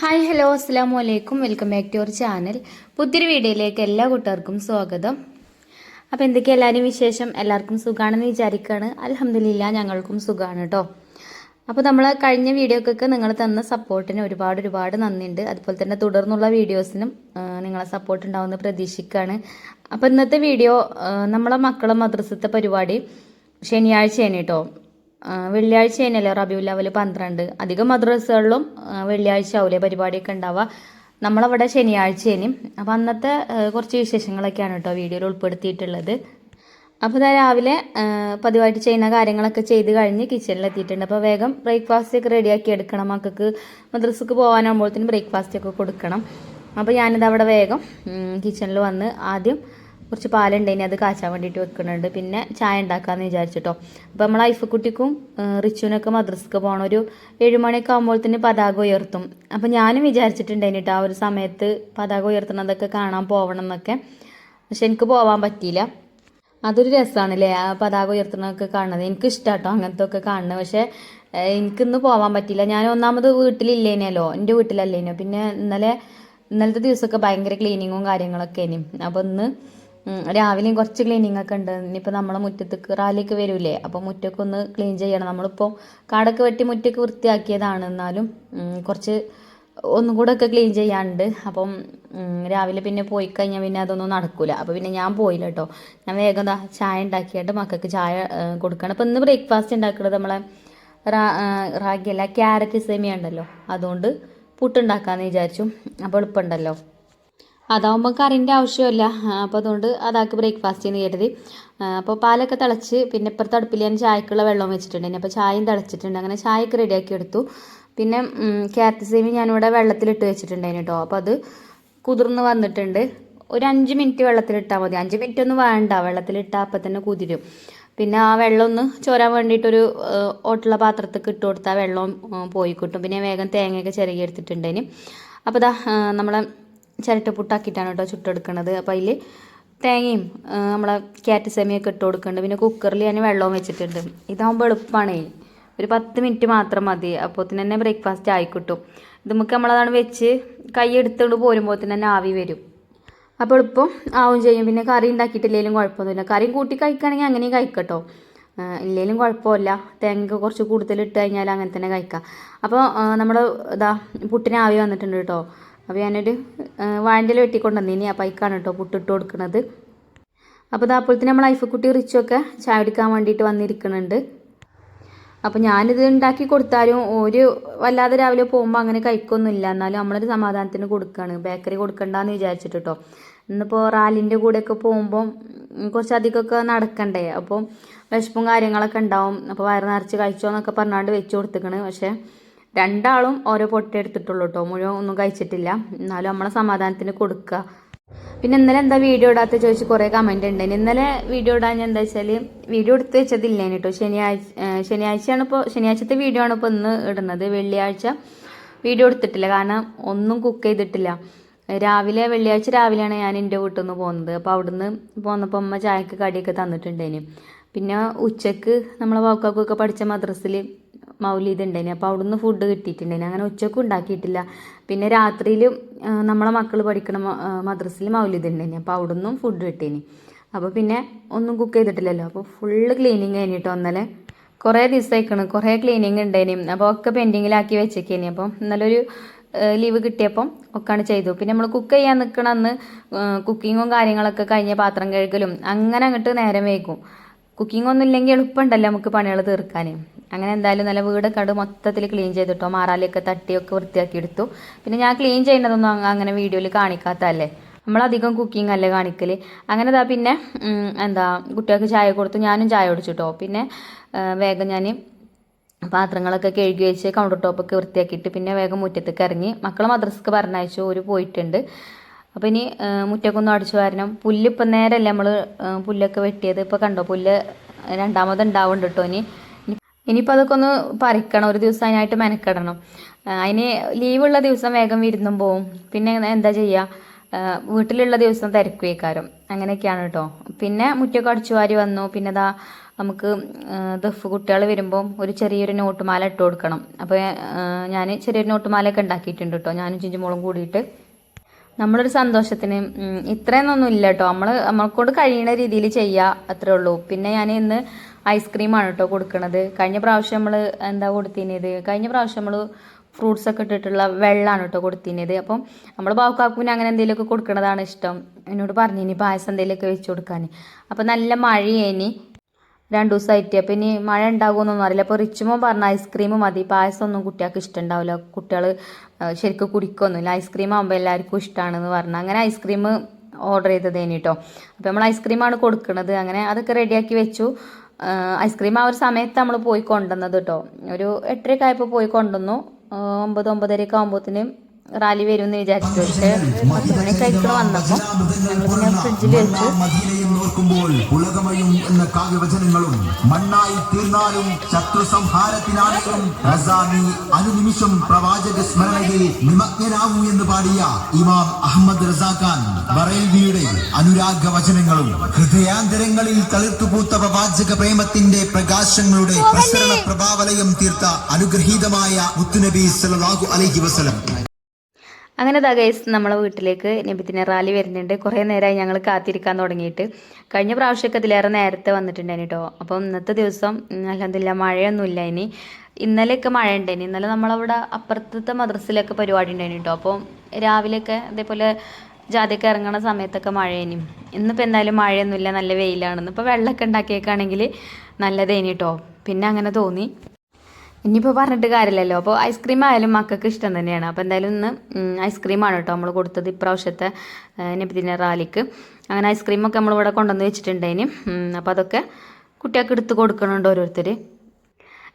Hi hello അസ്സാം വലൈക്കും welcome back to our channel. പുതിയൊരു വീഡിയോയിലേക്ക് എല്ലാ കൂട്ടുകാർക്കും സ്വാഗതം. അപ്പോൾ എന്തൊക്കെയാ എല്ലാവരും വിശേഷം? എല്ലാവർക്കും സുഖമാണെന്ന് വിചാരിക്കുകയാണ് അലഹമില്ല ഞങ്ങൾക്കും സുഖമാണ് കേട്ടോ അപ്പോൾ നമ്മൾ കഴിഞ്ഞ വീഡിയോക്കൊക്കെ നിങ്ങൾ തന്ന സപ്പോർട്ടിന് ഒരുപാട് ഒരുപാട് നന്ദിയുണ്ട്. അതുപോലെ തന്നെ തുടർന്നുള്ള വീഡിയോസിനും നിങ്ങളെ സപ്പോർട്ട് ഉണ്ടാവുമെന്ന് പ്രതീക്ഷിക്കുകയാണ്. അപ്പോൾ ഇന്നത്തെ വീഡിയോ നമ്മളെ മക്കളെ മദ്രസത്തെ പരിപാടി ശനിയാഴ്ചയാണ് കേട്ടോ ആ, വെള്ളിയാഴ്ച തന്നെയല്ലേ റബിയുൽ ലെവൽ പന്ത്രണ്ട്. അധികം മദ്രസകളിലും വെള്ളിയാഴ്ച ആവില്ലേ പരിപാടിയൊക്കെ ഉണ്ടാവുക. നമ്മളവിടെ ശനിയാഴ്ചേനും അപ്പോൾ അന്നത്തെ കുറച്ച് വിശേഷങ്ങളൊക്കെയാണ് കേട്ടോ വീഡിയോയിൽ ഉൾപ്പെടുത്തിയിട്ടുള്ളത്. അപ്പോൾ ഞാൻ രാവിലെ പതിവായിട്ട് ചെയ്യുന്ന കാര്യങ്ങളൊക്കെ ചെയ്ത് കഴിഞ്ഞ് കിച്ചണിൽ എത്തിയിട്ടുണ്ട് അപ്പോൾ വേഗം ബ്രേക്ക്ഫാസ്റ്റ് ഒക്കെ റെഡിയാക്കി എടുക്കണം മക്കൾക്ക്. മദ്രസക്ക് പോകാനാകുമ്പോഴത്തേനും ബ്രേക്ക്ഫാസ്റ്റ് ഒക്കെ കൊടുക്കണം. അപ്പോൾ ഞാനിത് അവിടെ വേഗം കിച്ചണിൽ വന്ന് ആദ്യം കുറച്ച് പാലുണ്ടായിനി അത് കാച്ചാൻ വേണ്ടിയിട്ട് വെക്കുന്നുണ്ട്. പിന്നെ ചായ ഉണ്ടാക്കാമെന്ന് വിചാരിച്ചിട്ടോ. അപ്പോൾ നമ്മൾ ഐഫക്കുട്ടിക്കും റിച്ചുവിനൊക്കെ മദ്രസക്ക് പോകണം ഒരു ഏഴുമണിയൊക്കെ ആകുമ്പോഴത്തേന് പതാക ഉയർത്തും. അപ്പോൾ ഞാനും വിചാരിച്ചിട്ടുണ്ടായിന് കേട്ടോ ആ ഒരു സമയത്ത് പതാക ഉയർത്തുന്നതൊക്കെ കാണാൻ പോകണം എന്നൊക്കെ. പക്ഷെ എനിക്ക് പോകാൻ പറ്റിയില്ല. അതൊരു രസമാണല്ലേ ആ പതാക ഉയർത്തണമൊക്കെ കാണുന്നത്. എനിക്ക് ഇഷ്ടാട്ടോ അങ്ങനത്തെ ഒക്കെ കാണുന്നത്. പക്ഷെ എനിക്കിന്ന് പോകാൻ പറ്റില്ല. ഞാൻ ഒന്നാമത് വീട്ടിലില്ലേനല്ലോ. എന്റെ വീട്ടിലല്ലേനോ. പിന്നെ ഇന്നലെ ഇന്നലത്തെ ദിവസമൊക്കെ ഭയങ്കര ക്ലീനിങ്ങും കാര്യങ്ങളൊക്കെ ഇനി അപ്പോൾ ഇന്ന് രാവിലെയും കുറച്ച് ക്ലീനിങ് ഒക്കെ ഉണ്ട്. ഇനിയിപ്പോൾ നമ്മളെ മുറ്റത്തേക്ക് റാലിയൊക്കെ വരൂലേ? അപ്പോൾ മുറ്റൊക്കെ ഒന്ന് ക്ലീൻ ചെയ്യണം. നമ്മളിപ്പോൾ കാടൊക്കെ വെട്ടി മുറ്റൊക്കെ വൃത്തിയാക്കിയതാണ്. എന്നാലും കുറച്ച് ഒന്നും കൂടെ ഒക്കെ ക്ലീൻ ചെയ്യാണ്ട് അപ്പം രാവിലെ പിന്നെ പോയി കഴിഞ്ഞാൽ പിന്നെ അതൊന്നും നടക്കൂല. അപ്പോൾ പിന്നെ ഞാൻ പോയില്ല കേട്ടോ ഞാൻ വേഗം ചായ ഉണ്ടാക്കിയിട്ട് മക്കൾക്ക് ചായ കൊടുക്കണം. അപ്പം ഇന്ന് ബ്രേക്ക്ഫാസ്റ്റ് ഉണ്ടാക്കുന്നത് നമ്മളെ റാഗിയല്ല ക്യാരറ്റ് സേമിയ ഉണ്ടല്ലോ. അതുകൊണ്ട് പുട്ടുണ്ടാക്കാമെന്ന് വിചാരിച്ചു. അപ്പോൾ എളുപ്പമുണ്ടല്ലോ. അതാവുമ്പോൾ കറിന്റെ ആവശ്യമില്ല. അപ്പോൾ അതുകൊണ്ട് അതാക്കി ബ്രേക്ക്ഫാസ്റ്റ് ചെയ്യുന്ന കരുതി. അപ്പോൾ പാലൊക്കെ തിളച്ച് പിന്നെ ഇപ്പുറത്തെ അടുപ്പിൽ ഞാൻ ചായക്കുള്ള വെള്ളം വെച്ചിട്ടുണ്ട് അപ്പോൾ ചായയും തിളച്ചിട്ടുണ്ട്. അങ്ങനെ ചായയൊക്കെ റെഡിയാക്കി എടുത്തു. പിന്നെ ക്യാരറ്റ് സേമി ഞാനിവിടെ വെള്ളത്തിലിട്ട് വെച്ചിട്ടുണ്ടായിരുന്നു കേട്ടോ അപ്പോൾ അത് കുതിർന്ന് വന്നിട്ടുണ്ട്. ഒരു അഞ്ച് മിനിറ്റ് വെള്ളത്തിലിട്ടാൽ മതി. അഞ്ച് മിനിറ്റ് ഒന്നും വേണ്ട. വെള്ളത്തിലിട്ടാൽ അപ്പം തന്നെ കുതിരും. പിന്നെ ആ വെള്ളം ഒന്ന് ചോരാൻ വേണ്ടിയിട്ടൊരു ഓട്ടുള്ള പാത്രത്തേക്ക് ഇട്ട് കൊടുത്താൽ വെള്ളം പോയി കിട്ടും. പിന്നെ വേഗം തേങ്ങയൊക്കെ ചിരകി എടുത്തിട്ടുണ്ടേന് അപ്പോൾ ഇതാ നമ്മളെ നമ്മളെ ചിരട്ടപ്പുട്ടാക്കിയിട്ടാണ് കേട്ടോ ചുട്ടെടുക്കണത്. അപ്പോൾ അതിൽ തേങ്ങയും നമ്മളെ ക്യാറ്റ് സെമിയൊക്കെ ഇട്ട് കൊടുക്കുന്നുണ്ട് പിന്നെ കുക്കറിൽ ഞാൻ വെള്ളവും വെച്ചിട്ടുണ്ട്. ഇതാകുമ്പോൾ എളുപ്പമാണേ ഒരു പത്ത് മിനിറ്റ് മാത്രം മതി. അപ്പോൾ തന്നെ ബ്രേക്ക്ഫാസ്റ്റ് ആയിക്കിട്ടും ഇത് നമുക്ക് നമ്മളതാണ് വെച്ച് കൈ എടുത്തുകൊണ്ട് പോരുമ്പോൾ തന്നെ ആവി വരും. അപ്പോൾ എളുപ്പം ആവും ചെയ്യും. പിന്നെ കറി ഉണ്ടാക്കിയിട്ടില്ലെങ്കിലും കുഴപ്പമൊന്നുമില്ല. കറിയും കൂട്ടി കഴിക്കുകയാണെങ്കിൽ അങ്ങനെയും കഴിക്കട്ടോ. ഇല്ലെങ്കിലും കുഴപ്പമില്ല. തേങ്ങ കുറച്ച് കൂടുതൽ ഇട്ട് കഴിഞ്ഞാൽ അങ്ങനെ തന്നെ കഴിക്കാം. അപ്പോൾ നമ്മൾ ഇതാ പുട്ടിന് ആവി വന്നിട്ടുണ്ട് കേട്ടോ. അപ്പോൾ ഞാനൊരു വാഴന്റെ വെട്ടിക്കൊണ്ട് വന്നിനി ആ പൈക്കാണ് കേട്ടോ പുട്ടിട്ട് കൊടുക്കുന്നത്. അപ്പോൾ ഇതാ അപ്പോഴത്തേന് നമ്മൾ ഐഫക്കുട്ടി റിച്ചൊക്കെ ചായ എടുക്കാൻ വേണ്ടിയിട്ട് വന്നിരിക്കുന്നുണ്ട്. അപ്പോൾ ഞാനിത് ഉണ്ടാക്കി കൊടുത്താലും ഒരു വല്ലാതെ രാവിലെ പോകുമ്പോൾ അങ്ങനെ കഴിക്കൊന്നുമില്ല. എന്നാലും നമ്മളൊരു സമാധാനത്തിന് കൊടുക്കുകയാണ് ബേക്കറി കൊടുക്കണ്ടെന്ന് വിചാരിച്ചിട്ട് കേട്ടോ ഇന്നിപ്പോൾ റാലിന്റെ കൂടെയൊക്കെ പോകുമ്പോൾ കുറച്ചധികമൊക്കെ നടക്കണ്ടേ. അപ്പോൾ വിശപ്പും കാര്യങ്ങളൊക്കെ ഉണ്ടാവും. അപ്പോൾ വയറ് നിറച്ച് കഴിച്ചോ എന്നൊക്കെ പറഞ്ഞാണ്ട് വെച്ച് കൊടുത്തിക്കണ്. പക്ഷേ രണ്ടാളും ഓരോ പൊട്ട എടുത്തിട്ടുള്ളൂ കേട്ടോ മുഴുവൻ ഒന്നും കഴിച്ചിട്ടില്ല. എന്നാലും നമ്മളെ സമാധാനത്തിന് കൊടുക്കുക പിന്നെ ഇന്നലെ എന്താ വീഡിയോ ഇടാത്ത ചോദിച്ച് കുറേ കമന്റ് ഉണ്ട്. ഇന്നലെ വീഡിയോ ഇടാൻ എന്താ വെച്ചാൽ വീഡിയോ എടുത്ത് വെച്ചതില്ലേന് കേട്ടോ. ശനിയാഴ്ച ശനിയാഴ്ചയാണ് ഇപ്പോൾ ശനിയാഴ്ചത്തെ വീഡിയോ ആണ് ഇപ്പോൾ ഇന്ന് ഇടുന്നത്. വെള്ളിയാഴ്ച വീഡിയോ എടുത്തിട്ടില്ല. കാരണം ഒന്നും കുക്ക് ചെയ്തിട്ടില്ല. രാവിലെ വെള്ളിയാഴ്ച രാവിലെയാണ് ഞാൻ എന്റെ വീട്ടിൽ നിന്ന് പോകുന്നത്. അപ്പോൾ അവിടുന്ന് പോന്നപ്പോൾ അമ്മ ചായക്ക് കടിയൊക്കെ തന്നിട്ടുണ്ടേന് പിന്നെ ഉച്ചയ്ക്ക് നമ്മളെ വാക്കാക്കൊക്കെ പഠിച്ച മദ്രസിൽ മൗലീദ് ഉണ്ടായിന് അപ്പോൾ അവിടുന്ന് ഫുഡ് കിട്ടിയിട്ടുണ്ടായിന്. അങ്ങനെ ഉച്ചക്കും ഉണ്ടാക്കിയിട്ടില്ല. പിന്നെ രാത്രിയിൽ നമ്മളെ മക്കൾ പഠിക്കണ മദ്രസിൽ മൗലീദ് ഉണ്ടായിന് അപ്പോൾ അവിടുന്നും ഫുഡ് കിട്ടീനി. അപ്പോൾ പിന്നെ ഒന്നും കുക്ക് ചെയ്തിട്ടില്ലല്ലോ. അപ്പോൾ ഫുള്ള് ക്ലീനിങ് കഴിഞ്ഞിട്ട് ഒന്നലെ കുറേ ദിവസമായിക്കണ് കുറേ ക്ലീനിങ് ഉണ്ടായിനി അപ്പോൾ ഒക്കെ പെൻഡിങ്ങിലാക്കി വെച്ചേക്കേനി. അപ്പം ഇന്നലെ ഒരു ലീവ് കിട്ടിയപ്പം ഒക്കെയാണ് ചെയ്തു. പിന്നെ നമ്മൾ കുക്ക് ചെയ്യാൻ നിൽക്കണ അന്ന് കുക്കിങ്ങും കാര്യങ്ങളൊക്കെ കഴിഞ്ഞ പാത്രം കഴുകലും അങ്ങനെ അങ്ങോട്ട് നേരം വൈകും. കുക്കിംഗ് ഒന്നും ഇല്ലെങ്കിൽ എളുപ്പമുണ്ടല്ലോ നമുക്ക് പണികൾ തീർക്കാൻ അങ്ങനെ എന്തായാലും നല്ല വീടൊക്കെ കണ്ട് മൊത്തത്തിൽ ക്ലീൻ ചെയ്തിട്ടോ മാറാലിയൊക്കെ തട്ടിയൊക്കെ വൃത്തിയാക്കി എടുത്തു പിന്നെ ഞാൻ ക്ലീൻ ചെയ്യുന്നതൊന്നും അങ്ങനെ വീഡിയോയിൽ കാണിക്കാത്തതല്ലേ? നമ്മളധികം കുക്കിംഗ് അല്ലേ കാണിക്കൽ അങ്ങനെ ഇതാ പിന്നെ എന്താ കുട്ടികൾക്ക് ചായ കൊടുത്തു ഞാനും ചായ കുടിച്ചിട്ടോ. പിന്നെ വേഗം ഞാൻ പാത്രങ്ങളൊക്കെ കഴുകി വെച്ച് കൗണ്ടർ ടോപ്പൊക്കെ വൃത്തിയാക്കിയിട്ട് പിന്നെ വേഗം മുറ്റത്തേക്ക് ഇറങ്ങി. മക്കൾ മദ്രസക്ക് പറഞ്ഞയച്ചു ഒരു പോയിട്ടുണ്ട്. അപ്പോൾ ഇനി മുറ്റക്കൊന്നും മുറ്റൊക്കെ അടിച്ചു വരണം. പുല്ല് ഇപ്പം നേരമല്ലേ നമ്മൾ പുല്ലൊക്കെ വെട്ടിയത്? ഇപ്പോൾ കണ്ടോ പുല്ല് രണ്ടാമത് ഉണ്ടാവുന്നുണ്ട് കേട്ടോ ഇനി- ഇനിയിപ്പോൾ അതൊക്കെ ഒന്ന് പറിക്കണം. ഒരു ദിവസം അതിനായിട്ട് മെനക്കെടണം. അതിന് ലീവുള്ള ദിവസം വേഗം വിരുന്നും പോവും. പിന്നെ എന്താ ചെയ്യുക വീട്ടിലുള്ള ദിവസം തിരക്കുവേക്കാരം. അങ്ങനെയൊക്കെയാണ് കേട്ടോ പിന്നെ മുറ്റൊക്കെ അടിച്ചു വാരി വന്നു. പിന്നെ ദാ നമുക്ക് ദഫ് കുട്ടികൾ വരുമ്പോൾ ഒരു ചെറിയൊരു നോട്ടുമാല ഇട്ട് കൊടുക്കണം. അപ്പോൾ ഞാൻ ചെറിയൊരു നോട്ടുമാലയൊക്കെ ഉണ്ടാക്കിയിട്ടുണ്ട് കേട്ടോ ഞാനും ചിഞ്ചുമോളും കൂടിയിട്ട്. നമ്മളൊരു സന്തോഷത്തിന് ഇത്രയൊന്നും ഇല്ല കേട്ടോ നമ്മൾ നമ്മളെക്കൊണ്ട് കഴിയുന്ന രീതിയിൽ ചെയ്യുക അത്രേ ഉള്ളൂ. പിന്നെ ഞാൻ ഇന്ന് ഐസ്ക്രീമാണ് കേട്ടോ കൊടുക്കുന്നത് കഴിഞ്ഞ പ്രാവശ്യം നമ്മൾ എന്താ കൊടുത്തിനത്? കഴിഞ്ഞ പ്രാവശ്യം നമ്മൾ ഫ്രൂട്ട്സ് ഒക്കെ ഇട്ടിട്ടുള്ള വെള്ളമാണ് കേട്ടോ കൊടുത്തിനത്. അപ്പം നമ്മൾ ബാക്കാക്കുവിന് അങ്ങനെ എന്തെങ്കിലുമൊക്കെ കൊടുക്കുന്നതാണ് ഇഷ്ടം. എന്നോട് പറഞ്ഞു ഇനി പായസം എന്തെങ്കിലുമൊക്കെ വെച്ച് കൊടുക്കാൻ അപ്പം നല്ല മഴയേനി. രണ്ടു ദിവസമായിട്ട് അപ്പം ഇനി മഴ ഉണ്ടാകുമെന്നൊന്നും അറിയില്ല. അപ്പോൾ റിച്ചുമോൻ പറഞ്ഞ ഐസ്ക്രീം മതി. പായസം ഒന്നും കുട്ടികൾക്ക് ഇഷ്ടമുണ്ടാവില്ല. കുട്ടികൾ ശരിക്കും കുടിക്കൊന്നുമില്ല. ഐസ്ക്രീം ആകുമ്പോൾ എല്ലാവർക്കും ഇഷ്ടമാണെന്ന് പറഞ്ഞു അങ്ങനെ ഐസ്ക്രീം ഓർഡർ ചെയ്തതേനി കേട്ടോ അപ്പോൾ നമ്മൾ ഐസ്ക്രീമാണ് കൊടുക്കുന്നത് അങ്ങനെ അതൊക്കെ റെഡിയാക്കി വെച്ചു. ഐസ്ക്രീം ആ ഒരു സമയത്ത് നമ്മൾ പോയി കൊണ്ടുവന്നത് കേട്ടോ ഒരു എട്ടരയൊക്കെ ആയപ്പോൾ പോയി കൊണ്ടുവന്നു. ഒമ്പത് ഒമ്പതരയൊക്കെ ആകുമ്പോഴത്തേനും റാലി വരുമെന്ന് വിചാരിച്ചു. പക്ഷേ പത്ത് മണിയൊക്കെ വന്നപ്പോൾ ഞങ്ങൾ പിന്നെ ഫ്രിഡ്ജിൽ വെച്ചു. മദീനയെ പുലകമയും ഉലകമയും എന്ന കാവ്യവചനങ്ങളും മണ്ണായി തീർന്നാലും ശത്രു സംഹാരത്തിനാണെങ്കിലും റസാനി അനുനിമിഷം പ്രവാചക സ്മരണയിൽ നിമഗ്നരാകൂ എന്ന് പാടിയ ഇമാം അഹമ്മദ് റസാഖാൻ ബറേൽവിയുടെ അനുരാഗ വചനങ്ങളും ഹൃദയാന്തരങ്ങളിൽ തളിർത്തുപൂത്ത പ്രവാചക പ്രേമത്തിന്റെ പ്രകാശങ്ങളുടെ പ്രസരണ പ്രഭാവലയം തീർത്ത അനുഗ്രഹീതമായ മുത്തുനബി സലാഹു അലഹി വസല്ലം. അങ്ങനെ ദാ ഗൈസ് നമ്മളെ വീട്ടിലേക്ക് നബിദിന റാലി വരുന്നുണ്ട്. കുറേ നേരമായി ഞങ്ങൾ കാത്തിരിക്കാൻ തുടങ്ങിയിട്ട്. കഴിഞ്ഞ പ്രാവശ്യമൊക്കെ അതിലേറെ നേരത്തെ വന്നിട്ടുണ്ടായിരുന്നു കേട്ടോ അപ്പം ഇന്നത്തെ ദിവസം അല്ലാതില്ല മഴയൊന്നുമില്ല ഇനി. ഇന്നലെയൊക്കെ മഴ ഉണ്ടായിന് ഇന്നലെ നമ്മളവിടെ അപ്പുറത്തത്തെ മദ്രസിലൊക്കെ പരിപാടി ഉണ്ടായിരുന്നു കേട്ടോ അപ്പം രാവിലെയൊക്കെ അതേപോലെ ജാതിയൊക്കെ ഇറങ്ങണ സമയത്തൊക്കെ മഴയേനി. ഇന്നിപ്പോൾ എന്തായാലും മഴയൊന്നുമില്ല നല്ല വെയിലാണെന്ന് ഇപ്പോൾ വെള്ളമൊക്കെ ഉണ്ടാക്കിയേക്കാണെങ്കിൽ നല്ലതേനി കേട്ടോ പിന്നെ അങ്ങനെ തോന്നി. ഇനിയിപ്പോൾ പറഞ്ഞിട്ട് കാര്യമില്ലല്ലോ. അപ്പോൾ ഐസ്ക്രീം ആയാലും മക്കൾക്ക് ഇഷ്ടം തന്നെയാണ്. അപ്പോൾ എന്തായാലും ഇന്ന് ഐസ്ക്രീമാണ് കേട്ടോ നമ്മൾ കൊടുത്തത് ഇപ്രാവശ്യത്തെ നബിദിന റാലിക്ക്. അങ്ങനെ ഐസ്ക്രീമൊക്കെ നമ്മളിവിടെ കൊണ്ടുവന്ന് വെച്ചിട്ടുണ്ടേന് അപ്പോൾ അതൊക്കെ കുട്ടികൾക്ക് എടുത്ത് കൊടുക്കണുണ്ട് ഓരോരുത്തർ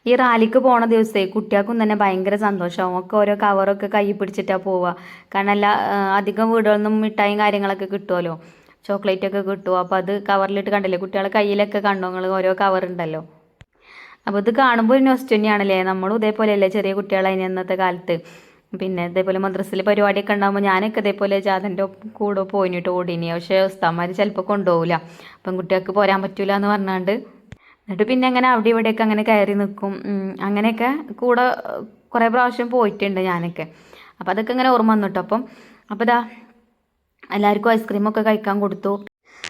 ഈ റാലിക്ക് പോണ ദിവസേ കുട്ടികൾക്കും തന്നെ ഭയങ്കര സന്തോഷമാവും ഒക്കെ ഓരോ കവറൊക്കെ കൈ പിടിച്ചിട്ടാണ് പോവുക കാരണം എല്ലാ അധികം വീടുകളിൽ മിഠായും കാര്യങ്ങളൊക്കെ കിട്ടുമല്ലോ ചോക്ലേറ്റ് ഒക്കെ കിട്ടുമോ അപ്പോൾ അത് കവറിലിട്ട് കണ്ടില്ലേ? കുട്ടികളെ കയ്യിലൊക്കെ കണ്ടോ? നിങ്ങൾ ഓരോ കവർ ഉണ്ടല്ലോ. അപ്പോൾ ഇത് കാണുമ്പോൾ ഒരു നൊസ്റ്റ് തന്നെയാണല്ലേ? നമ്മളും ഇതേപോലെയല്ലേ ചെറിയ കുട്ടികളായി ഇന്നത്തെ കാലത്ത്. പിന്നെ ഇതേപോലെ മദ്രസയിൽ പരിപാടിയൊക്കെ ഉണ്ടാകുമ്പോൾ ഞാനൊക്കെ ഇതേപോലെ ജാതന്റെ കൂടെ പോയിനിട്ട് ഓടിനി. പക്ഷേ ഉസ്താന്മാർ ചിലപ്പോൾ കൊണ്ടുപോകില്ല പെൺകുട്ടികൾക്ക് പോരാൻ പറ്റൂല എന്ന് പറഞ്ഞാണ്ട്. എന്നിട്ട് പിന്നെ അങ്ങനെ അവിടെ ഇവിടെയൊക്കെ അങ്ങനെ കയറി നിൽക്കും അങ്ങനെയൊക്കെ കൂടെ കുറേ പ്രാവശ്യം പോയിട്ടുണ്ട് ഞാനൊക്കെ. അപ്പോൾ അതൊക്കെ ഇങ്ങനെ ഓർമ്മ വന്നിട്ടോ അപ്പം അപ്പോൾ ഇതാ എല്ലാവർക്കും ഐസ്ക്രീമൊക്കെ കഴിക്കാൻ കൊടുത്തു.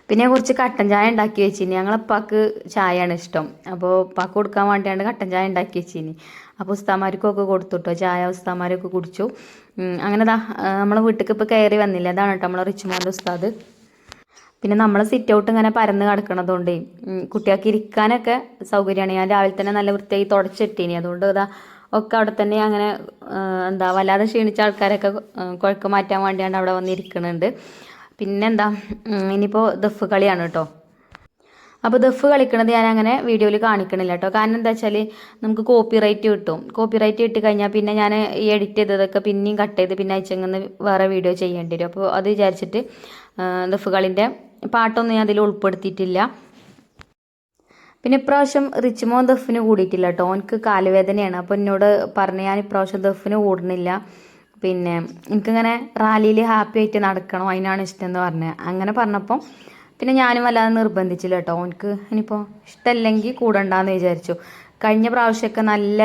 പിന്നെ കുറച്ച് കട്ടൻ ചായ ഉണ്ടാക്കി വെച്ചിനി. ഞങ്ങളപ്പാക്ക് ചായയാണ് ഇഷ്ടം. അപ്പോൾ ഉപ്പാക്ക് കൊടുക്കാൻ വേണ്ടിയാണ് കട്ടൻ ചായ ഉണ്ടാക്കി വെച്ചിനി. അപ്പോൾ ഉസ്താമാർക്കൊക്കെ കൊടുത്തു കേട്ടോ ചായ ഉസ്താമാരൊക്കെ കുടിച്ചു. അങ്ങനെ ദാ നമ്മളെ വീട്ടിലേക്ക് ഇപ്പോൾ കയറി വന്നില്ല. അതാണ് കേട്ടോ നമ്മളെ റിച്ചുമോന്റെ ഉസ്താദ്. പിന്നെ നമ്മൾ സിറ്റ് ഔട്ട് ഇങ്ങനെ പരന്ന് കിടക്കണതുകൊണ്ട് കുട്ടികൾക്ക് ഇരിക്കാനൊക്കെ സൗകര്യമാണ്. ഞാൻ രാവിലെ തന്നെ നല്ല വൃത്തിയായി തുടച്ചിട്ടിനി. അതുകൊണ്ട് ഇതാ ഒക്കെ അവിടെ തന്നെ അങ്ങനെ എന്താ വല്ലാതെ ക്ഷീണിച്ച ആൾക്കാരൊക്കെ കുഴക്ക് മാറ്റാൻ വേണ്ടിയാണ് അവിടെ വന്നിരിക്കുന്നുണ്ട് പിന്നെന്താ? ഇനിയിപ്പോൾ ദഫ് കളിയാണ് കേട്ടോ അപ്പോൾ ദഫ് കളിക്കണത് ഞാൻ അങ്ങനെ വീഡിയോയിൽ കാണിക്കണില്ല കേട്ടോ കാരണം എന്താ വെച്ചാൽ നമുക്ക് കോപ്പി റൈറ്റ് കിട്ടും. കോപ്പി റൈറ്റ് കിട്ടി കഴിഞ്ഞാൽ പിന്നെ ഞാൻ ഈ എഡിറ്റ് ചെയ്തതൊക്കെ പിന്നെയും കട്ട് ചെയ്ത് പിന്നെ അയച്ചെങ്ങനെ വേറെ വീഡിയോ ചെയ്യേണ്ടി വരും. അപ്പോൾ അത് വിചാരിച്ചിട്ട് ദഫ് കളിന്റെ പാട്ടൊന്നും ഞാൻ അതിൽ ഉൾപ്പെടുത്തിയിട്ടില്ല. പിന്നെ ഇപ്രാവശ്യം റിച്ച്മോൻ ദഫിന് കൂടിയിട്ടില്ല കേട്ടോ ഓനക്ക് കാലുവേദനയാണ് അപ്പോൾ എന്നോട് പറഞ്ഞ് ഞാൻ ഇപ്രാവശ്യം ദഫിന് കൂടുന്നില്ല പിന്നെ എനിക്കിങ്ങനെ റാലിയിൽ ഹാപ്പി ആയിട്ട് നടക്കണം അതിനാണ് ഇഷ്ടം എന്ന് പറഞ്ഞത് അങ്ങനെ പറഞ്ഞപ്പം പിന്നെ ഞാനും വല്ലാതെ നിർബന്ധിച്ചില്ല കേട്ടോ. എനിക്ക് ഇനിയിപ്പോൾ ഇഷ്ടമല്ലെങ്കിൽ കൂടണ്ടെന്ന് വിചാരിച്ചു. കഴിഞ്ഞ പ്രാവശ്യമൊക്കെ നല്ല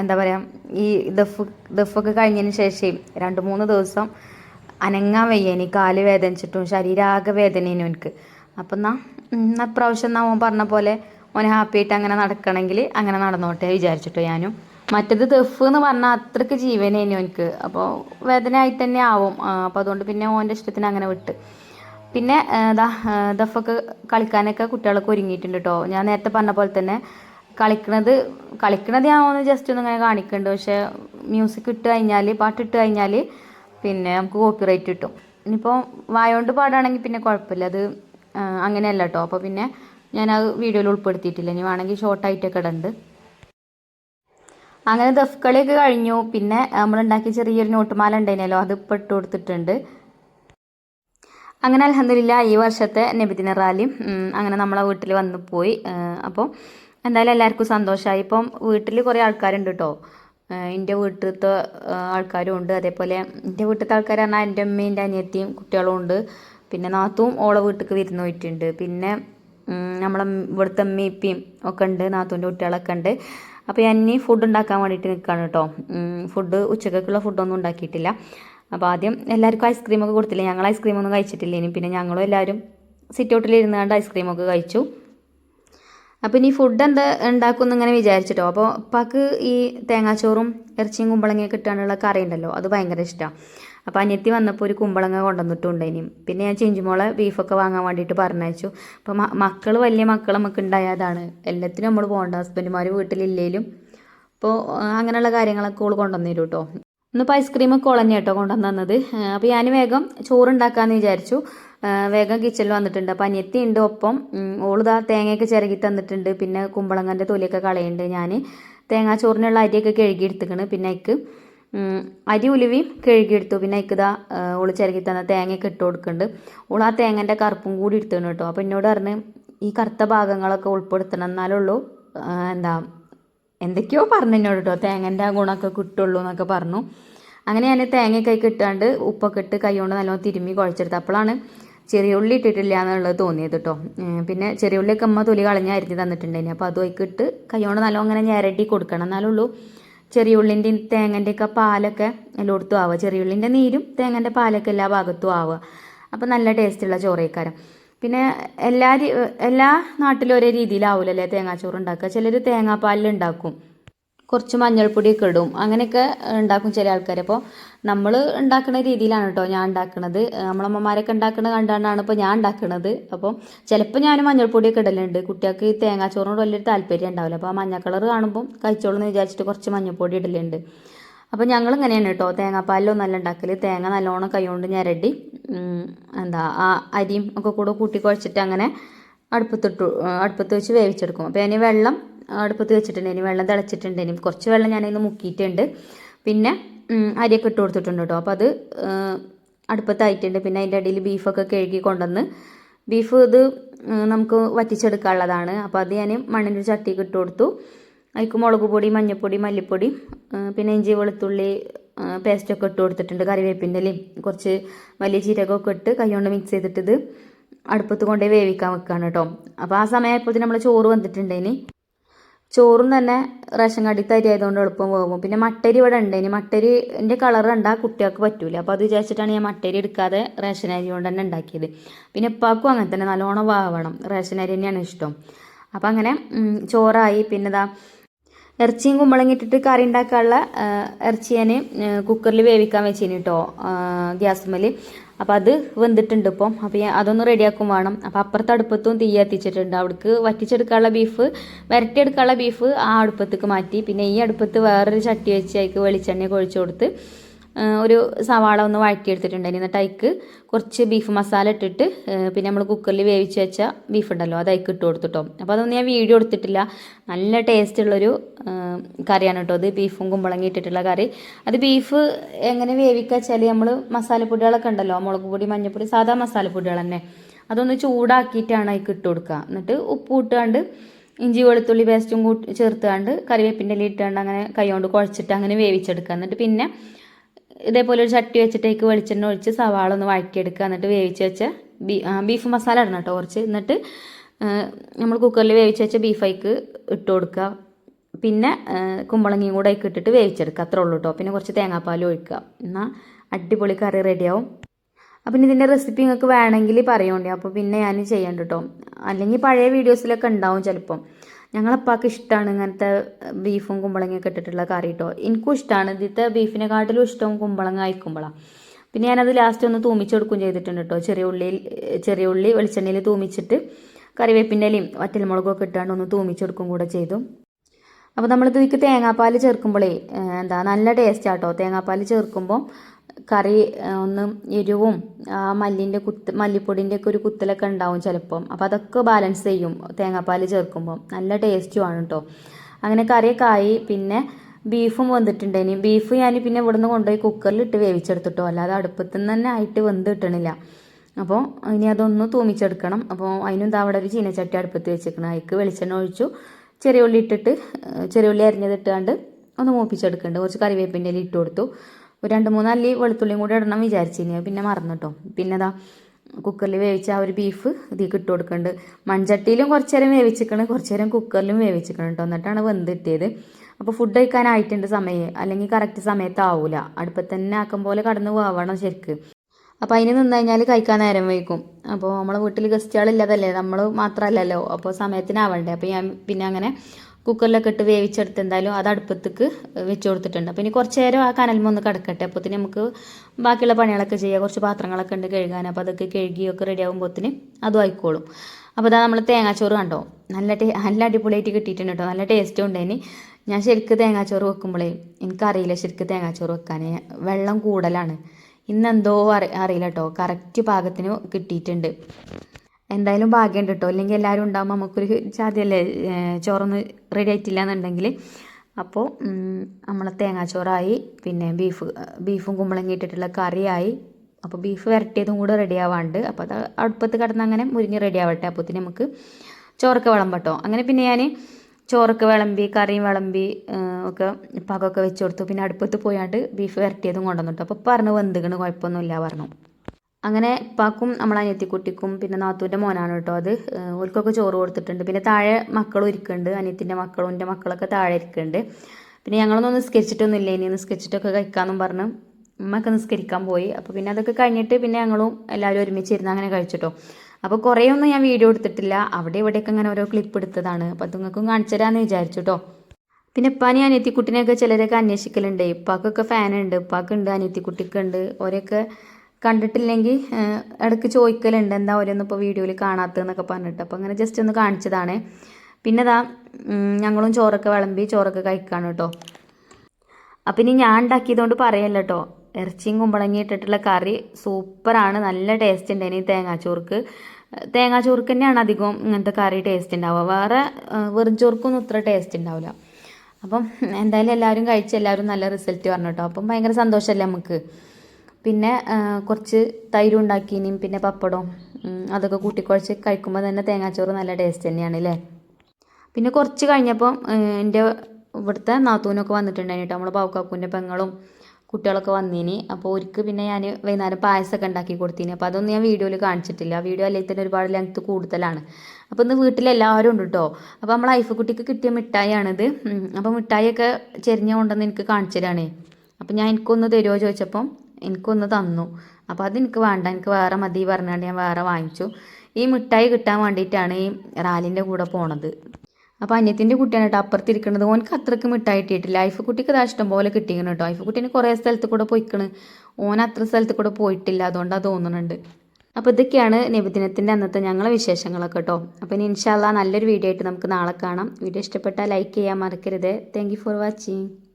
എന്താ പറയുക ഈ ദഫ് ദഫൊക്കെ കഴിഞ്ഞതിന് ശേഷം രണ്ട് മൂന്ന് ദിവസം അനങ്ങാൻ വയ്യ. വയ്യേനി കാൽ വേദനിച്ചിട്ടും ശരീരാകെ വേദനയും എനിക്ക് അപ്പം എന്നാ എന്നാ പ്രാവശ്യം എന്നാ ഓൻ പറഞ്ഞ പോലെ ഓനെ ഹാപ്പി ആയിട്ട് അങ്ങനെ നടക്കണമെങ്കിൽ അങ്ങനെ നടന്നോട്ടെ വിചാരിച്ചിട്ടോ ഞാനും. മറ്റത് തെഫ് എന്ന് പറഞ്ഞാൽ അത്രയ്ക്ക് ജീവനേനു എനിക്ക് അപ്പോൾ വേദന ആയിട്ട് തന്നെ ആവും. അപ്പോൾ അതുകൊണ്ട് പിന്നെ ഓന്റെ ഇഷ്ടത്തിന് അങ്ങനെ വിട്ട്. പിന്നെ ദഫൊക്കെ കളിക്കാനൊക്കെ കുട്ടികളൊക്കെ ഒരുങ്ങിയിട്ടുണ്ട് കേട്ടോ ഞാൻ നേരത്തെ പറഞ്ഞ പോലെ തന്നെ കളിക്കണത് കളിക്കണത് ഞാൻ ഒന്ന് ജസ്റ്റ് ഒന്ന് ഇങ്ങനെ കാണിക്കുന്നുണ്ട് പക്ഷേ മ്യൂസിക് ഇട്ട് കഴിഞ്ഞാൽ പാട്ട് ഇട്ട് കഴിഞ്ഞാൽ പിന്നെ നമുക്ക് കോപ്പിറൈറ്റ് കിട്ടും. ഇനിയിപ്പോൾ വായോണ്ട് പാടാണെങ്കിൽ പിന്നെ കുഴപ്പമില്ല. അത് അങ്ങനെയല്ല കേട്ടോ അപ്പോൾ പിന്നെ ഞാനത് വീഡിയോയിൽ ഉൾപ്പെടുത്തിയിട്ടില്ല. ഇനി വേണമെങ്കിൽ ഷോർട്ടായിട്ടൊക്കെ ഇടുന്നുണ്ട് അങ്ങനെ ദഫ് കളിയൊക്കെ കഴിഞ്ഞു. പിന്നെ നമ്മളുണ്ടാക്കിയ ചെറിയൊരു നോട്ടുമാല ഉണ്ടായിരുന്നല്ലോ അത് ഇപ്പോൾ ഇട്ട് കൊടുത്തിട്ടുണ്ട്. അങ്ങനെ അലഹമില്ല ഈ വർഷത്തെ നബിദിന റാലി അങ്ങനെ നമ്മളെ വീട്ടിൽ വന്നു പോയി. അപ്പോൾ എന്തായാലും എല്ലാവർക്കും സന്തോഷമായി ഇപ്പം വീട്ടിൽ കുറേ ആൾക്കാരുണ്ട് കേട്ടോ എന്റെ വീട്ടിലത്തെ ആൾക്കാരും ഉണ്ട്. അതേപോലെ എന്റെ വീട്ടിലത്തെ ആൾക്കാർ പറഞ്ഞാൽ എന്റെ അമ്മയും എന്റെ അനിയത്തിയും കുട്ടികളും ഉണ്ട്. പിന്നെ നാത്തും ഓളെ വീട്ടിലേക്ക് വിരുന്ന് പോയിട്ടുണ്ട്. പിന്നെ നമ്മളെ ഇവിടുത്തെ അമ്മീപ്പിയും ഒക്കെ ഉണ്ട്. നാത്തൂന്റെ കുട്ടികളൊക്കെ ഉണ്ട്. അപ്പോൾ ഞാൻ ഇനി ഫുഡ് ഉണ്ടാക്കാൻ വേണ്ടിയിട്ട് നിൽക്കുകയാണ് കേട്ടോ ഫുഡ് ഉച്ചക്കൊക്കെയുള്ള ഫുഡൊന്നും ഉണ്ടാക്കിയിട്ടില്ല. അപ്പോൾ ആദ്യം എല്ലാവർക്കും ഐസ്ക്രീമൊക്കെ കൊടുത്തില്ല? ഞങ്ങൾ ഐസ്ക്രീമൊന്നും കഴിച്ചിട്ടില്ല ഇനി? പിന്നെ ഞങ്ങളും എല്ലാവരും സിറ്റ് ഔട്ടിൽ ഇരുന്നുകൊണ്ട് ഐസ്ക്രീമൊക്കെ കഴിച്ചു. അപ്പോൾ ഇനി ഫുഡ് എന്താ ഉണ്ടാക്കുമെന്ന് ഇങ്ങനെ വിചാരിച്ചിട്ടോ. അപ്പോൾ ഉപ്പാക്ക് ഈ തേങ്ങാച്ചോറും ഇറച്ചിയും കുമ്പളങ്ങയൊക്കെ കിട്ടാനുള്ള കറി ഉണ്ടല്ലോ അത് ഭയങ്കര ഇഷ്ടമാണ് അപ്പോൾ അനിയത്തി വന്നപ്പോൾ ഒരു കുമ്പളങ്ങ കൊണ്ടുവന്നിട്ടുണ്ട് ഇനി പിന്നെ ഞാൻ ചെഞ്ചുമോളെ ബീഫൊക്കെ വാങ്ങാൻ വേണ്ടിയിട്ട് പറഞ്ഞയച്ചു. അപ്പോൾ മക്കൾ വലിയ മക്കൾ നമുക്ക് ഉണ്ടായതാണ്. എല്ലാത്തിനും നമ്മൾ പോകേണ്ട ഹസ്ബൻഡുമാർ വീട്ടിലില്ലേലും. അപ്പോൾ അങ്ങനെയുള്ള കാര്യങ്ങളൊക്കെ ഓൾ കൊണ്ടുവന്നു തരും കേട്ടോ ഇന്നിപ്പോൾ ഐസ്ക്രീം ഉളഞ്ഞ കേട്ടോ കൊണ്ടുവന്നത് അപ്പോൾ ഞാൻ വേഗം ചോറുണ്ടാക്കാമെന്ന് വിചാരിച്ചു. വേഗം കിച്ചണിൽ വന്നിട്ടുണ്ട്. അപ്പോൾ അനിയത്തി ഉണ്ട് ഒപ്പം. ഓളിതാ തേങ്ങയൊക്കെ ചിരകി തന്നിട്ടുണ്ട്. പിന്നെ കുമ്പളങ്ങന്റെ തൊലിയൊക്കെ കളയുന്നുണ്ട് ഞാൻ തേങ്ങാച്ചോറിനുള്ള അരിയൊക്കെ കഴുകി എടുത്തിക്കണ്. പിന്നെ ഉം, അരി ഉലുവി കഴുകിയെടുത്തു. പിന്നെ അതിക്കിതാ ഓൾ ചിരകി തന്ന തേങ്ങയൊക്കെ ഇട്ട് കൊടുക്കുന്നുണ്ട് ഓൾ ആ തേങ്ങന്റെ കറുപ്പും കൂടി എടുത്തു കേട്ടോ അപ്പോൾ എന്നോട് പറഞ്ഞ് ഈ കറുത്ത ഭാഗങ്ങളൊക്കെ ഉൾപ്പെടുത്തണം എന്നാലുള്ളൂ എന്താ എന്തൊക്കെയോ പറഞ്ഞു എന്നോട് കേട്ടോ തേങ്ങന്റെ ഗുണമൊക്കെ കിട്ടുള്ളൂ എന്നൊക്കെ പറഞ്ഞു. അങ്ങനെ ഞാൻ തേങ്ങയൊക്കെ കിട്ടാണ്ട് ഉപ്പൊക്കെ ഇട്ട് കൈ കൊണ്ട് നല്ലോണം തിരുമ്മി കുഴച്ചെടുത്ത്. അപ്പോഴാണ് ചെറിയ ഉള്ളി ഇട്ടിട്ടില്ല എന്നുള്ളത് തോന്നിയത് കേട്ടോ പിന്നെ ചെറിയ ഉള്ളിയൊക്കെ അമ്മ തൊലി കളഞ്ഞ് അരിഞ്ഞ് തന്നിട്ടുണ്ടായിരുന്നു അപ്പോൾ അതും ഇട്ട് കൈ കൊണ്ട് നല്ലോണം അങ്ങനെ ഞാരട്ടി കൊടുക്കണം എന്നാലുള്ളൂ. ചെറിയ ഉള്ളിന്റെ തേങ്ങന്റെ ഒക്കെ പാലൊക്കെ എല്ലായിടത്തും ആവുക. ചെറിയ ഉള്ളിന്റെ നീരും തേങ്ങന്റെ പാലൊക്കെ എല്ലാ ഭാഗത്തും ആവുക. അപ്പോൾ നല്ല ടേസ്റ്റുള്ള ചോറേക്കാരം. പിന്നെ എല്ലാ എല്ലാ നാട്ടിലും ഒരേ രീതിയിലാവില്ലല്ലേ തേങ്ങാച്ചോറ് ഉണ്ടാക്കുക? ചിലർ തേങ്ങാപ്പാലിൽ ഉണ്ടാക്കും. കുറച്ച് മഞ്ഞൾപ്പൊടിയൊക്കെ ഇടും. അങ്ങനെയൊക്കെ ഉണ്ടാക്കും ചില ആൾക്കാർ അപ്പോൾ നമ്മൾ ഉണ്ടാക്കുന്ന രീതിയിലാണ് കേട്ടോ ഞാൻ ഉണ്ടാക്കുന്നത് നമ്മളമ്മമാരൊക്കെ ഉണ്ടാക്കുന്നത് കണ്ടാണ്ടാണ് ഇപ്പോൾ ഞാൻ ഉണ്ടാക്കുന്നത് അപ്പോൾ ചിലപ്പോൾ ഞാൻ മഞ്ഞൾപ്പൊടിയൊക്കെ ഇടലുണ്ട്. കുട്ടികൾക്ക് ഈ തേങ്ങാച്ചോറിനോട് വലിയൊരു താല്പര്യം ഉണ്ടാവില്ല. അപ്പോൾ ആ മഞ്ഞ കളർ കാണുമ്പോൾ കഴിച്ചോളൂ എന്ന് വിചാരിച്ചിട്ട് കുറച്ച് മഞ്ഞൾപ്പൊടി ഇടലുണ്ട്. അപ്പോൾ ഞങ്ങൾ ഇങ്ങനെയാണ് കേട്ടോ തേങ്ങാപ്പാലിലൊന്നും നല്ല ഉണ്ടാക്കൽ തേങ്ങ നല്ലോണം കൈകൊണ്ട് ഞരടി എന്താ ആ അരിയും ഒക്കെ കൂടെ കൂട്ടി കുഴച്ചിട്ട് അങ്ങനെ അടുപ്പത്തിട്ടു അടുപ്പത്ത് വെച്ച് വേവിച്ചെടുക്കും. അപ്പോൾ അതിന് വെള്ളം അടുപ്പത്ത് വെച്ചിട്ടുണ്ട് ഇനി വെള്ളം തിളച്ചിട്ടുണ്ട് ഇനി കുറച്ച് വെള്ളം ഞാനതിന് മുക്കിയിട്ടുണ്ട്. പിന്നെ അരിയൊക്കെ ഇട്ട് കൊടുത്തിട്ടുണ്ട് കേട്ടോ. അപ്പോൾ അത് അടുപ്പത്തായിട്ടുണ്ട്. പിന്നെ അതിന്റെ ഇടയിൽ ബീഫൊക്കെ കഴുകി കൊണ്ടുവന്ന് ബീഫ് ഇത് നമുക്ക് വറ്റിച്ചെടുക്കാനുള്ളതാണ്. അപ്പോൾ അത് ഞാൻ മണ്ണിന്റെ ചട്ടിക്ക് ഇട്ട് കൊടുത്തു. അതിക്ക് മുളക് പൊടി മഞ്ഞൾപ്പൊടി മല്ലിപ്പൊടി പിന്നെ ഇഞ്ചി വെളുത്തുള്ളി പേസ്റ്റൊക്കെ ഇട്ട് കൊടുത്തിട്ടുണ്ട്. കറിവേപ്പിന്റെ ഇലയും കുറച്ച് വലിയ ജീരകമൊക്കെ ഇട്ട് കൈകൊണ്ട് മിക്സ് ചെയ്തിട്ട് ഇത് അടുപ്പത്ത് കൊണ്ടുപോയി വേവിക്കാൻ വെക്കുകയാണ് കേട്ടോ. അപ്പോൾ ആ സമയമായപ്പോഴത്തേന് നമ്മൾ ചോറ് വന്നിട്ടുണ്ടേനി ചോറും തന്നെ റേഷൻ കടിത്ത അരി ആയതുകൊണ്ട് എളുപ്പം പോകും. പിന്നെ മട്ടരി ഇവിടെ ഉണ്ട്. ഇനി മട്ടരിന്റെ കളർ കണ്ടാൽ കുട്ടികൾക്ക് പറ്റൂല. അപ്പോൾ അത് വിചാരിച്ചിട്ടാണ് ഞാൻ മട്ടരി എടുക്കാതെ റേഷൻ അരി കൊണ്ട് തന്നെ ഉണ്ടാക്കിയത്. പിന്നെ ഇപ്പാക്കും അങ്ങനെ തന്നെ നല്ലോണം വാവണം. റേഷൻ അരി തന്നെയാണ് ഇഷ്ടം. അപ്പോൾ അങ്ങനെ ചോറായി. പിന്നെ ഇതാ ഇറച്ചിയും കുമ്പളങ്ങ ഇട്ടിട്ട് കറി ഉണ്ടാക്കാനുള്ള ഇറച്ചി ഞാൻ കുക്കറിൽ വേവിക്കാൻ വെച്ചിന് കേട്ടോ ഗ്യാസുമ്മൽ അപ്പോൾ അത് വെന്തിട്ടുണ്ട് ഇപ്പം. അപ്പോൾ അതൊന്ന് റെഡിയാക്കും വേണം. അപ്പോൾ അപ്പുറത്തെ അടുപ്പത്തും തീ എത്തിച്ചിട്ടുണ്ട് അവിടേക്ക് വറ്റിച്ചെടുക്കാനുള്ള ബീഫ് വരട്ടിയെടുക്കാനുള്ള ബീഫ് ആ അടുപ്പത്തേക്ക് മാറ്റി. പിന്നെ ഈ അടുപ്പത്ത് വേറൊരു ചട്ടി വെച്ച് അതിക്ക് വെളിച്ചെണ്ണ ഒഴിച്ചു കൊടുത്ത് ഒരു സവാള ഒന്ന് വഴറ്റിയെടുത്തിട്ടുണ്ട്. എന്നിട്ട് അതിക്ക് കുറച്ച് ബീഫ് മസാല ഇട്ടിട്ട് പിന്നെ നമ്മൾ കുക്കറിൽ വേവിച്ച് വെച്ച ബീഫ് ഉണ്ടല്ലോ അത് അതിക്ക് ഇട്ട് കൊടുത്തിട്ടോ. അപ്പോൾ അതൊന്നും ഞാൻ വീഡിയോ എടുത്തിട്ടില്ല. നല്ല ടേസ്റ്റ് ഉള്ളൊരു കറിയാണ് കേട്ടോ അത് ബീഫും കുമ്പളങ്ങി ഇട്ടിട്ടുള്ള കറി. അത് ബീഫ് എങ്ങനെ വേവിക്കുക വെച്ചാൽ നമ്മൾ മസാലപ്പൊടികളൊക്കെ ഉണ്ടല്ലോ മുളക് പൊടി മഞ്ഞൾപ്പൊടി സാധാ മസാലപ്പൊടികൾ തന്നെ. അതൊന്ന് ചൂടാക്കിയിട്ടാണ് അതിക്ക് ഇട്ട് കൊടുക്കുക എന്നിട്ട് ഉപ്പ് ഇട്ടാണ്ട് ഇഞ്ചി വെളുത്തുള്ളി പേസ്റ്റും കൂട്ടി ചേർത്തുകൊണ്ട് കറിവേപ്പിന്റെ ഇല ഇട്ടുകൊണ്ട് അങ്ങനെ കൈ കൊണ്ട് കുഴച്ചിട്ട് അങ്ങനെ വേവിച്ചെടുക്കുക എന്നിട്ട് പിന്നെ ഇതേപോലെ ഒരു ചട്ടി വെച്ചിട്ടേക്ക് വെളിച്ചെണ്ണ ഒഴിച്ച് സവാള ഒന്ന് വഴറ്റിയെടുക്കുക. എന്നിട്ട് വേവിച്ച് വെച്ച ബീഫ് മസാല ഇടണം കേട്ടോ കുറച്ച്. എന്നിട്ട് നമ്മൾ കുക്കറിൽ വേവിച്ച് വെച്ച ബീഫൈക്ക് ഇട്ട് കൊടുക്കുക. പിന്നെ കുമ്പളങ്ങിയും കൂടെ ഒക്കെ ഇട്ടിട്ട് വേവിച്ചെടുക്കുക. അത്രേ ഉള്ളൂ കേട്ടോ. പിന്നെ കുറച്ച് തേങ്ങാപ്പാൽ ഒഴിക്കുക. എന്നാൽ അടിപൊളി കറി റെഡിയാവും അപ്പം ഇതിന്റെ റെസിപ്പി നിങ്ങൾക്ക് വേണമെങ്കിൽ പറയുന്നുണ്ട് അപ്പോൾ പിന്നെ ഞാൻ ചെയ്യണ്ട കേട്ടോ. അല്ലെങ്കിൽ പഴയ വീഡിയോസിലൊക്കെ ഉണ്ടാവും ചിലപ്പം. ഞങ്ങളപ്പാക്ക് ഇഷ്ടമാണ് ഇങ്ങനത്തെ ബീഫും കുമ്പളങ്ങയൊക്കെ ഇട്ടിട്ടുള്ള കറി കേട്ടോ എനിക്കും ഇഷ്ടമാണ് ഇതിത്തെ ബീഫിനെക്കാട്ടിലും ഇഷ്ടം കുമ്പളങ്ങ അയക്കുമ്പോളാണ് പിന്നെ ഞാനത് ലാസ്റ്റ് ഒന്ന് തൂമിച്ച് കൊടുക്കുകയും ചെയ്തിട്ടുണ്ട് കേട്ടോ ചെറിയ ഉള്ളിയിൽ ചെറിയ ഉള്ളി വെളിച്ചെണ്ണയിൽ തൂമിച്ചിട്ട് കറിവേപ്പിന്റെ ഇലയും വറ്റൽമുളകൊക്കെ ഇട്ടാണ്ട് ഒന്ന് തൂമിച്ച് കൊടുക്കും കൂടെ ചെയ്തു. അപ്പോൾ നമ്മൾ ഇതിലേക്ക് തേങ്ങാപ്പാൽ ചേർക്കുമ്പോഴേ എന്താ നല്ല ടേസ്റ്റ് ആട്ടോ തേങ്ങാപ്പാൽ ചേർക്കുമ്പോൾ കറി ഒന്ന് എരിവും ആ മല്ലിന്റെ കുത്ത് മല്ലിപ്പൊടിന്റെ ഒക്കെ ഒരു കുത്തലൊക്കെ ഉണ്ടാവും ചിലപ്പം. അപ്പോൾ അതൊക്കെ ബാലൻസ് ചെയ്യും. തേങ്ങാപ്പാൽ ചേർക്കുമ്പോൾ നല്ല ടേസ്റ്റുമാണ് കേട്ടോ അങ്ങനെ കറിയൊക്കെ ആയി. പിന്നെ ബീഫും വന്നിട്ടുണ്ട് ഇനി. ബീഫ് ഞാൻ പിന്നെ ഇവിടുന്ന് കൊണ്ടുപോയി കുക്കറിലിട്ട് വേവിച്ചെടുത്തിട്ടോ അല്ലാതെ അടുപ്പത്തു നിന്ന് തന്നെ ആയിട്ട് വെന്ത് കിട്ടണില്ല. അപ്പോൾ ഇനി അതൊന്ന് തൂമിച്ചെടുക്കണം. അപ്പോൾ അതിനും അവിടെ ഒരു ചീനച്ചട്ടി അടുപ്പത്ത് വെച്ചേക്കണം. അതിക്ക് വെളിച്ചെണ്ണ ഒഴിച്ചു. ചെറിയ ഉള്ളി ഇട്ടിട്ട് ചെറിയ ഉള്ളി അരിഞ്ഞതിട്ടാണ്ട് ഒന്ന് മൂപ്പിച്ചെടുക്കുന്നുണ്ട് കുറച്ച് കറിവേപ്പിന്റെ ഇട്ട് കൊടുത്തു. ഒരു രണ്ട് മൂന്ന് അല്ലി വെളുത്തുള്ളിയും കൂടി ഇടണം വിചാരിച്ചിനി. പിന്നെ മറന്നിട്ടോ പിന്നെ അതാ കുക്കറിൽ വേവിച്ച ആ ഒരു ബീഫ് ഇതിലേക്ക് ഇട്ട് കൊടുക്കുന്നുണ്ട് മൺചട്ടിയിലും കുറച്ച് നേരം വേവിച്ചിക്കണ്. കുറച്ച് നേരം കുക്കറിലും വേവിച്ചിക്കണം കേട്ടോ എന്നിട്ടാണ് വെന്ത് കിട്ടിയത് അപ്പോൾ ഫുഡ് കഴിക്കാനായിട്ടുണ്ട് സമയം. അല്ലെങ്കിൽ കറക്റ്റ് സമയത്ത് ആവൂല അടുപ്പത്ത് തന്നെ ആക്കും പോലെ കടന്ന് പോവണം ശരിക്ക്. അപ്പോൾ അതിന് നിന്ന് കഴിഞ്ഞാൽ കഴിക്കാൻ നേരം വൈകും. അപ്പോൾ നമ്മളെ വീട്ടിൽ ഗസ്റ്റുകളില്ലാതല്ലേ നമ്മൾ മാത്രമല്ലല്ലോ അപ്പോൾ സമയത്തിനാവണ്ടേ? അപ്പോൾ ഞാൻ പിന്നെ അങ്ങനെ കുക്കറിലൊക്കെ ഇട്ട് വേവിച്ചെടുത്ത് എന്തായാലും അത് അടുപ്പത്തേക്ക് വെച്ച് കൊടുത്തിട്ടുണ്ട്. അപ്പോൾ ഇനി കുറച്ച് നേരം ആ കനൽമ ഒന്ന് കിടക്കട്ടെ. അപ്പോഴത്തേന് നമുക്ക് ബാക്കിയുള്ള പണികളൊക്കെ ചെയ്യാം. കുറച്ച് പാത്രങ്ങളൊക്കെ ഉണ്ട് കഴുകാൻ. അപ്പോൾ അതൊക്കെ കഴുകിയൊക്കെ റെഡി ആകുമ്പോഴത്തേന് അതും ആയിക്കോളും. അപ്പോൾ അതാ നമ്മൾ തേങ്ങാച്ചോറ് കണ്ടോ? നല്ല ടേ നല്ല അടിപൊളിയായിട്ട് കിട്ടിയിട്ടുണ്ട് കേട്ടോ. നല്ല ടേസ്റ്റും ഉണ്ട് ഇനി ഞാൻ ശരിക്ക് തേങ്ങാച്ചോറ് വെക്കുമ്പോഴേ എനിക്കറിയില്ല ശരിക്ക് തേങ്ങാച്ചോറ് വെക്കാൻ വെള്ളം കൂടുതലാണ് ഇന്നെന്തോ അറി അറിയില്ല കേട്ടോ. കറക്റ്റ് പാകത്തിന് കിട്ടിയിട്ടുണ്ട്. എന്തായാലും ഭാഗ്യമുണ്ട് കേട്ടോ അല്ലെങ്കിൽ എല്ലാവരും ഉണ്ടാകുമ്പോൾ നമുക്കൊരു ജാതിയല്ലേ ചോറൊന്ന് റെഡി ആയിട്ടില്ല എന്നുണ്ടെങ്കിൽ അപ്പോൾ നമ്മൾ തേങ്ങാച്ചോറായി പിന്നെ ബീഫ് ബീഫും കുമ്പളങ്ങി ഇട്ടിട്ടുള്ള കറിയായി. അപ്പോൾ ബീഫ് വരട്ടിയതും കൂടെ റെഡി ആവാണ്ട്. അപ്പോൾ അത് അടുപ്പത്ത് കിടന്ന് അങ്ങനെ മുരിഞ്ഞ് റെഡി ആവട്ടെ. അപ്പോഴത്തേന് നമുക്ക് ചോറൊക്കെ വിളമ്പട്ടോ. അങ്ങനെ പിന്നെ ഞാൻ ചോറൊക്കെ വിളമ്പി കറിയും വിളമ്പി ഒക്കെ പകമൊക്കെ വെച്ച് കൊടുത്തു. പിന്നെ അടുപ്പത്ത് പോയാണ്ട് ബീഫ് വരട്ടിയതും കൊണ്ടുവന്നിട്ടു. അപ്പോൾ പറഞ്ഞു വെന്തുകണ് കുഴപ്പമൊന്നുമില്ല പറഞ്ഞു. അങ്ങനെ ഉപ്പാക്കും നമ്മളെ അനിയത്തിക്കുട്ടിക്കും പിന്നെ നാത്തൂന്റെ മോനാണ് കേട്ടോ അത്. ഓർക്കൊക്കെ ചോറ് കൊടുത്തിട്ടുണ്ട്. പിന്നെ താഴെ മക്കളും ഇരിക്കുന്നുണ്ട് അനിയത്തിന്റെ മക്കളും എന്റെ മക്കളൊക്കെ താഴെ ഇരിക്കുന്നുണ്ട് പിന്നെ ഞങ്ങളൊന്നും നിസ്കരിച്ചിട്ടൊന്നും ഇല്ല ഇനി നിസ്കരിച്ചിട്ടൊക്കെ കഴിക്കാമെന്നും പറഞ്ഞ് ഉമ്മയൊക്കെ നിസ്കരിക്കാൻ പോയി. അപ്പോൾ പിന്നെ അതൊക്കെ കഴിഞ്ഞിട്ട് പിന്നെ ഞങ്ങളും എല്ലാവരും ഒരുമിച്ചിരുന്ന് അങ്ങനെ കഴിച്ചിട്ടോ. അപ്പോൾ കുറേ ഒന്നും ഞാൻ വീഡിയോ എടുത്തിട്ടില്ല. അവിടെ ഇവിടെയൊക്കെ അങ്ങനെ ഓരോ ക്ലിപ്പ് എടുത്തതാണ്. അപ്പോൾ നിങ്ങൾക്കും കാണിച്ചു തരാമെന്ന് വിചാരിച്ചു കേട്ടോ പിന്നെ ഇപ്പാനി അനിയത്തിക്കുട്ടിനെയൊക്കെ ചിലരൊക്കെ അന്വേഷിക്കലുണ്ട്. ഇപ്പാക്കൊക്കെ ഫാനുണ്ട് ഇപ്പാക്കുണ്ട് അനിയത്തിക്കുട്ടിക്കുണ്ട്. ഓരൊക്കെ കണ്ടിട്ടില്ലെങ്കിൽ ഇടയ്ക്ക് ചോദിക്കലുണ്ട് എന്താ ഓരോന്നും ഇപ്പോൾ വീഡിയോയിൽ കാണാത്തതെന്നൊക്കെ പറഞ്ഞിട്ട്. അപ്പോൾ അങ്ങനെ ജസ്റ്റ് ഒന്ന് കാണിച്ചതാണ്. പിന്നെ ദാ ഞങ്ങളും ചോറൊക്കെ വിളമ്പി ചോറൊക്കെ കഴിക്കാണ് കേട്ടോ. അപ്പം ഇനി ഞാൻ ഉണ്ടാക്കിയതുകൊണ്ട് പറയല്ല കേട്ടോ. ഇറച്ചിയും കുമ്പളങ്ങി ഇട്ടിട്ടുള്ള കറി സൂപ്പറാണ് നല്ല ടേസ്റ്റ് ഉണ്ട് ഇനി തേങ്ങാച്ചോർക്ക്. തേങ്ങാച്ചോർക്ക് തന്നെയാണ് അധികം ഇങ്ങനത്തെ കറി ടേസ്റ്റ് ഉണ്ടാവുക. വേറെ ആ, വെറും ചോർക്കൊന്നും ഇത്ര ടേസ്റ്റ് ഉണ്ടാവില്ല. അപ്പം എന്തായാലും എല്ലാവരും കഴിച്ച് എല്ലാവരും നല്ല റിസൾട്ട് പറഞ്ഞു കേട്ടോ. അപ്പം ഭയങ്കര സന്തോഷമല്ലേ നമുക്ക്? പിന്നെ കുറച്ച് തൈരും ഉണ്ടാക്കിനും പിന്നെ പപ്പടവും അതൊക്കെ കൂട്ടിക്കുഴച്ച് കഴിക്കുമ്പോൾ തന്നെ തേങ്ങാച്ചോറ് നല്ല ടേസ്റ്റ് തന്നെയാണ് അല്ലേ പിന്നെ കുറച്ച് കഴിഞ്ഞപ്പം എന്റെ ഇവിടുത്തെ നാത്തൂനൊക്കെ വന്നിട്ടുണ്ടായിരുന്നു കേട്ടോ നമ്മളെ ബാവുക്കാക്കൂന്റെ പെങ്ങളും കുട്ടികളൊക്കെ വന്നിനി. അപ്പോൾ ഒരിക്കൽ പിന്നെ ഞാൻ വൈകുന്നേരം പായസമൊക്കെ ഉണ്ടാക്കി കൊടുത്തീനി. അപ്പോൾ അതൊന്നും ഞാൻ വീഡിയോയിൽ കാണിച്ചിട്ടില്ല. വീഡിയോ അല്ലെങ്കിൽ തന്നെ ഒരുപാട് ലെങ്ത്ത് കൂടുതലാണ്. അപ്പോൾ ഇന്ന് വീട്ടിലെല്ലാവരും ഉണ്ട് കേട്ടോ അപ്പോൾ നമ്മൾ ഐഫ് കുട്ടിക്ക് കിട്ടിയ മിഠായിയാണിത്. അപ്പോൾ മിഠായിയൊക്കെ ചെരിഞ്ഞ കൊണ്ടെന്ന് എനിക്ക് കാണിച്ചു തരാണേ. അപ്പോൾ ഞാൻ എനിക്കൊന്ന് തരുമോ ചോദിച്ചപ്പം എനിക്കൊന്ന് തന്നു. അപ്പോൾ അതെനിക്ക് വേണ്ട എനിക്ക് വേറെ മതി പറഞ്ഞുകൊണ്ട് ഞാൻ വേറെ വാങ്ങിച്ചു. ഈ മിഠായി കിട്ടാൻ വേണ്ടിയിട്ടാണ് ഈ റാലിന്റെ കൂടെ പോണത്. അപ്പോൾ അന്യത്തിന്റെ കുട്ടിയാണ് കേട്ടോ അപ്പുറത്തിരിക്കുന്നത് ഓനക്ക് അത്രയ്ക്ക് മിഠായി കിട്ടിയിട്ടില്ല. ഐഫ് കുട്ടിക്ക് അത് ഇഷ്ടം പോലെ കിട്ടിക്കണം കേട്ടോ ഐഫ് കുട്ടീനെ കുറേ സ്ഥലത്ത് കൂടെ പോയിക്കണ്. ഓൻ അത്ര സ്ഥലത്ത് കൂടെ പോയിട്ടില്ല. അതുകൊണ്ടാണ് തോന്നുന്നുണ്ട് അപ്പോൾ ഇതൊക്കെയാണ് നബിദിനത്തിന്റെ അന്നത്തെ ഞങ്ങളെ വിശേഷങ്ങളൊക്കെ കേട്ടോ അപ്പോൾ ഇനി ഇൻഷാല്ല നല്ലൊരു വീഡിയോ ആയിട്ട് നമുക്ക് നാളെ കാണാം. വീഡിയോ ഇഷ്ടപ്പെട്ടാൽ ലൈക്ക് ചെയ്യാൻ മറക്കരുത്. Thank for watching